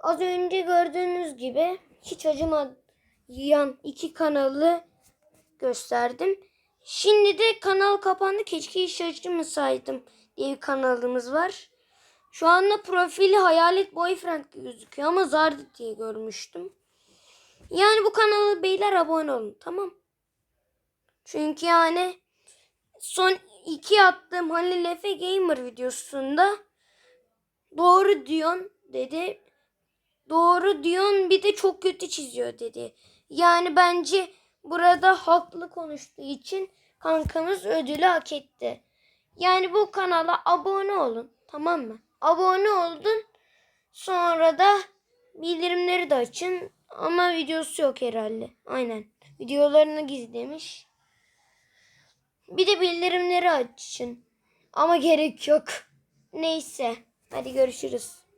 Az önce gördüğünüz gibi hiç acımayan iki kanalı gösterdim. Şimdi de kanal kapandı. Keşke hiç acımasaydım diye bir kanalımız var. Şu anda profili Hayalet Boyfriend gözüküyor ama Zardı diye görmüştüm. Yani bu kanala beyler abone olun tamam. Çünkü yani son iki attığım Halil Efe Gamer videosunda doğru diyorsun dedi. Doğru diyorsun bir de çok kötü çiziyor dedi. Yani bence burada haklı konuştuğu için kankamız ödülü hak etti. Yani bu kanala abone olun tamam mı? Abone oldun sonra da bildirimleri de açın ama videosu yok herhalde. Aynen videolarını gizlemiş. Bir de bildirimleri açın ama gerek yok. Neyse hadi görüşürüz.